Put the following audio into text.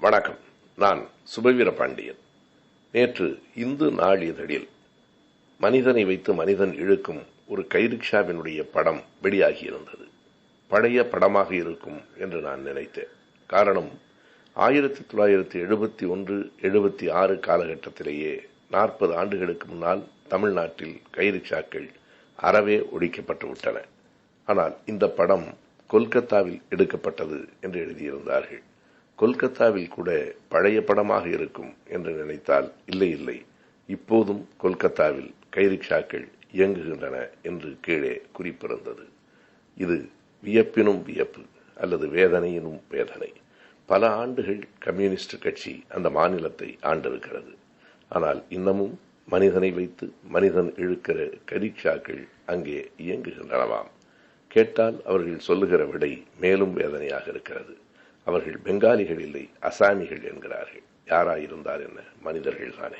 வணக்கம். நான் சுபவீர பாண்டியன். நேற்று இந்து நாளிதழில் மனிதனை வைத்து மனிதன் இழுக்கும் ஒரு கைரிக்ஷாவினுடைய படம் வெளியாகியிருந்தது. பழைய படமாக இருக்கும் என்று நான் நினைத்தேன். காரணம் ஆயிரத்தி தொள்ளாயிரத்தி எழுபத்தி ஒன்று எழுபத்தி ஆறு காலகட்டத்திலேயே நாற்பது ஆண்டுகளுக்கு முன்னால் தமிழ்நாட்டில் கைரிக்ஷாக்கள் அறவே ஒழிக்கப்பட்டு விட்டன. ஆனால் இந்த படம் கொல்கத்தாவில் எடுக்கப்பட்டது என்று எழுதியிருந்தார்கள். கொல்கத்தாவில் கூட பழைய படமாக இருக்கும் என்று நினைத்தால் இல்லை இல்லை. இப்போதும் கொல்கத்தாவில் கைரிக்ஷாக்கள் இயங்குகின்றன என்று கீழே குறிப்பிருந்தது இது வியப்பினும் வியப்பு அல்லது வேதனையினும் வேதனை. பல ஆண்டுகள் கம்யூனிஸ்ட் கட்சி அந்த மாநிலத்தை ஆண்டிருக்கிறது ஆனால் இன்னமும் மனிதனை வைத்து மனிதன் இழுக்கிற கரிக்ஷாக்கள் அங்கே இயங்குகின்றனவாம். கேட்டால் அவர்கள் சொல்லுகிற விடை மேலும் வேதனையாக இருக்கிறது. அவர்கள் பெங்காலிகள் இல்லை அசாமிகள் என்கிறார்கள். யாராயிருந்தார் என்ன? மனிதர்கள் தானே.